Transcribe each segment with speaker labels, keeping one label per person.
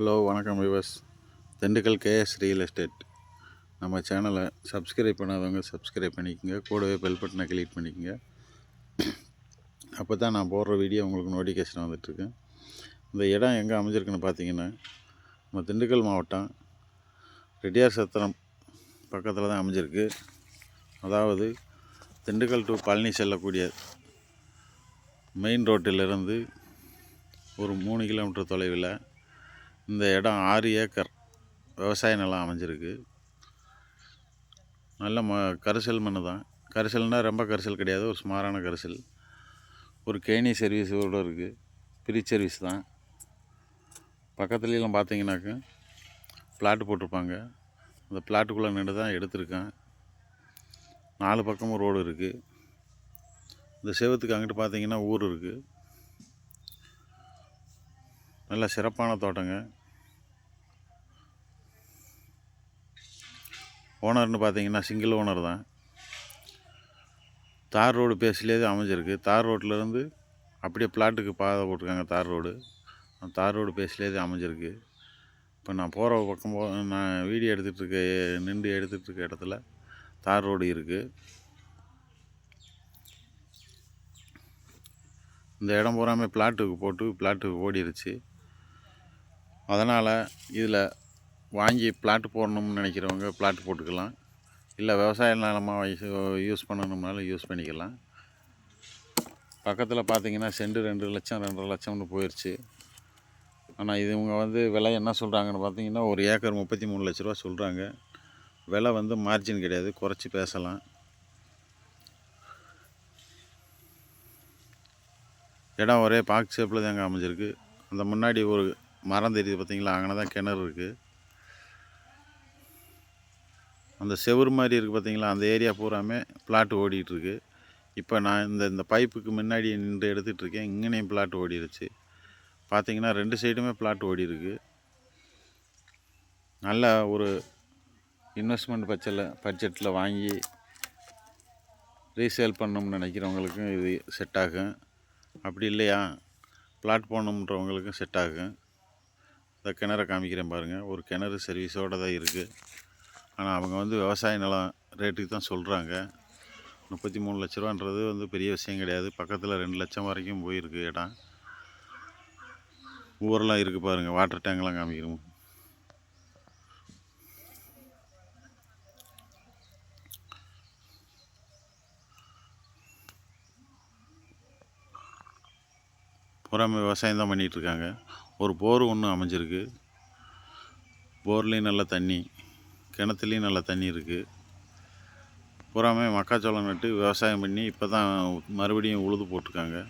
Speaker 1: Hello வணக்கம் விவஸ் Dindigul KS real estate. நம்ம சேனலை சப்ஸ்கிரைப் பண்ணாதவங்க சப்ஸ்கிரைப் பண்ணிக்கோங்க. கூடவே பெல் பட்டனை கிளிக் பண்ணிக்கோங்க. அப்போ தான் நான் போடுற வீடியோ உங்களுக்கு நோட்டிஃபிகேஷன் வந்துட்டுருக்கு. இந்த இடம் எங்கே அமைஞ்சிருக்குன்னு பார்த்தீங்கன்னா நம்ம திண்டுக்கல் மாவட்டம் ரெட்டியார் சத்திரம் பக்கத்தில் தான் அமைஞ்சிருக்கு. அதாவது திண்டுக்கல் டு பழனி செல்லக்கூடிய மெயின் ரோட்டிலிருந்து ஒரு மூணு கிலோமீட்டர் தொலைவில் இந்த இடம் ஆறு ஏக்கர் விவசாய நிலம் அமைஞ்சிருக்கு. நல்ல ம கரிசல் மண் தான். கரிசல்னால் ரொம்ப கரிசல் கிடையாது ஒரு சுமாரான கரிசல். ஒரு கேணி சர்வீஸோடு இருக்குது ஃப்ரீ சர்வீஸ் தான். பக்கத்துலலாம் பார்த்தீங்கன்னாக்க பிளாட்டு போட்டிருப்பாங்க. அந்த பிளாட்டுக்குள்ளே நின்று தான் எடுத்திருக்கேன். நாலு பக்கமும் ரோடு இருக்குது இந்த செவத்துக்கு அங்கிட்டு பார்த்தீங்கன்னா ஊர் இருக்குது நல்ல சிறப்பான தோட்டங்க. ஓனர்னு பார்த்தீங்கன்னா சிங்கிள் ஓனர் தான். தார் ரோடு பேசிலே அமைஞ்சிருக்கு. தார் ரோட்லேருந்து அப்படியே பிளாட்டுக்கு பாதை போட்டிருக்காங்க தார் ரோடு. தார் ரோடு பேசிலே அமைஞ்சிருக்கு. இப்போ நான் போகிற பக்கம் போ நான் வீடியோ எடுத்துகிட்டு இருக்க நின்று எடுத்துகிட்டு இருக்க இடத்துல தார் ரோடு இருக்குது இந்த இடம் பூராமே பிளாட்டுக்கு போட்டு பிளாட்டுக்கு ஓடிடுச்சு அதனால் இதில் வாங்கி பிளாட் போடணும்னு நினைக்கிறவங்க பிளாட் போட்டுக்கலாம். இல்லை விவசாய நிலமாக யூஸ் பண்ணணும்னாலும் யூஸ் பண்ணிக்கலாம். பக்கத்தில் பார்த்தீங்கன்னா செண்டு ரெண்டு லட்சம் ரெண்டரை லட்சம்னு போயிடுச்சு ஆனால் இது இவங்க வந்து விலை என்ன சொல்கிறாங்கன்னு பார்த்தீங்கன்னா ஒரு ஏக்கர் முப்பத்தி மூணு லட்ச ரூபா சொல்கிறாங்க விலை வந்து மார்ஜின் கிடையாது குறைச்சி பேசலாம். இடம் ஒரே பாக் ஷேப்பில் தாங்க அமைஞ்சிருக்கு. அந்த முன்னாடி ஒரு மரம் தெரியுது பார்த்தீங்களா அங்கே தான் கிணறு இருக்குது அந்த செவுரு மாதிரி இருக்குது பார்த்தீங்களா? அந்த ஏரியா பூராமே பிளாட் ஓடிட்டுருக்கு. இப்போ நான் இந்த இந்த பைப்புக்கு முன்னாடி நின்று எடுத்துகிட்டு இருக்கேன் இங்கேனையும் பிளாட் ஓடிடுச்சு பார்த்தீங்கன்னா ரெண்டு சைடுமே பிளாட் ஓடி இருக்கு நல்ல ஒரு இன்வெஸ்ட்மெண்ட் பட்ஜெட்டில் பட்ஜெட்டில் வாங்கி ரீசேல் பண்ணணும்னு நினைக்கிறவங்களுக்கும் இது செட் ஆகும் அப்படி இல்லையா? பிளாட் போடணுன்றவங்களுக்கும் செட் ஆகும் இந்த கிணறை காமிக்கிறேன் பாருங்கள் ஒரு கிணறு சர்வீஸோடு தான் இருக்குது ஆனால் அவங்க வந்து விவசாய நிலம் ரேட்டுக்கு தான் சொல்கிறாங்க முப்பத்தி மூணு லட்ச ரூபான்றது வந்து பெரிய விஷயம் கிடையாது. பக்கத்தில் ரெண்டு லட்சம் வரைக்கும் போயிருக்கு இடம். ஊரெலாம் இருக்குது பாருங்கள் வாட்டர் டேங்க்லாம் காமிக்கிறோம். பூராமே விவசாயம் தான் பண்ணிகிட்ருக்காங்க ஒரு போர் ஒன்று அமைஞ்சிருக்கு. போர்லேயும் நல்ல தண்ணி. கிணத்துலேயும் நல்லா தண்ணி இருக்குது பூராமே மக்காச்சோளம் நட்டு விவசாயம் பண்ணி இப்போ தான் மறுபடியும் உழுது போட்டிருக்காங்க.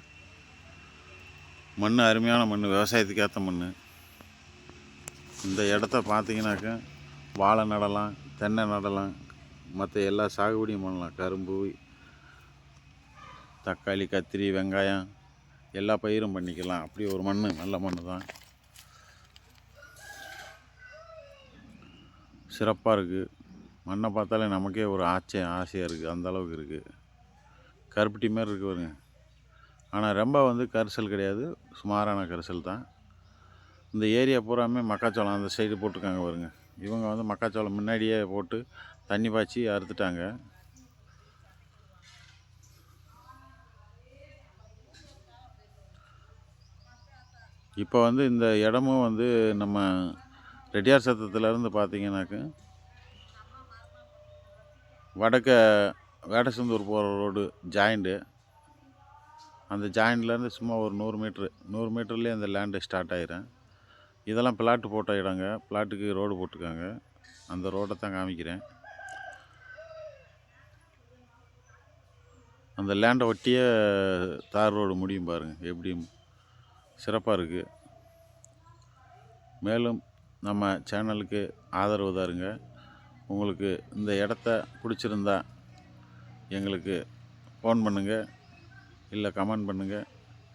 Speaker 1: மண் அருமையான மண் விவசாயத்துக்கு ஏற்ற மண் இந்த இடத்த பார்த்தீங்கன்னாக்கா வாழை நடலாம் தென்னை நடலாம் மற்ற எல்லா சாகுபடியும் பண்ணலாம். கரும்பு தக்காளி கத்திரி வெங்காயம் எல்லா பயிரும் பண்ணிக்கலாம். அப்படி ஒரு மண் நல்ல மண் தான் சிறப்பாக இருக்குது மண்ணை பார்த்தாலே நமக்கே ஒரு ஆச்சரியம் ஆசையாக இருக்குது அந்த அளவுக்கு இருக்குது கருப்பட்டி மாதிரி இருக்குது பாருங்க. ஆனால் ரொம்ப வந்து கரிசல் கிடையாது. சுமாரான கரிசல் தான். இந்த ஏரியா பூராமே மக்காச்சோளம் அந்த சைடு போட்டிருக்காங்க பாருங்க. இவங்க வந்து மக்காச்சோளம் முன்னாடியே போட்டு தண்ணி பாய்ச்சி அறுத்துட்டாங்க. இப்போ வந்து இந்த இடமும் வந்து நம்ம ரெட்டியார் சத்தத்துலேருந்து பார்த்தீங்கன்னாக்க வடக்க வேடசந்தூர் போகிற ரோடு ஜாயிண்ட்டு. அந்த ஜாயிண்ட்லேருந்து சும்மா ஒரு நூறு மீட்ரு நூறு மீட்டர்லேயே அந்த லேண்டு ஸ்டார்ட் ஆயிரும். இதெல்லாம் பிளாட்டு போட்ட இடங்க பிளாட்டுக்கு ரோடு போட்டிருக்காங்க. அந்த ரோடை தான் காமிக்கிறேன். அந்த லேண்டை ஒட்டியே தார் ரோடு முடியும் பாருங்கள் எப்படியும் சிறப்பாக இருக்குது மேலும் நம்ம சேனலுக்கு ஆதரவு தருங்க. உங்களுக்கு இந்த இடத்த பிடிச்சிருந்தா எங்களுக்கு ஃபோன் பண்ணுங்கள் இல்லை கமெண்ட் பண்ணுங்கள்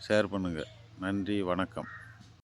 Speaker 1: ஷேர் பண்ணுங்கள் நன்றி வணக்கம்.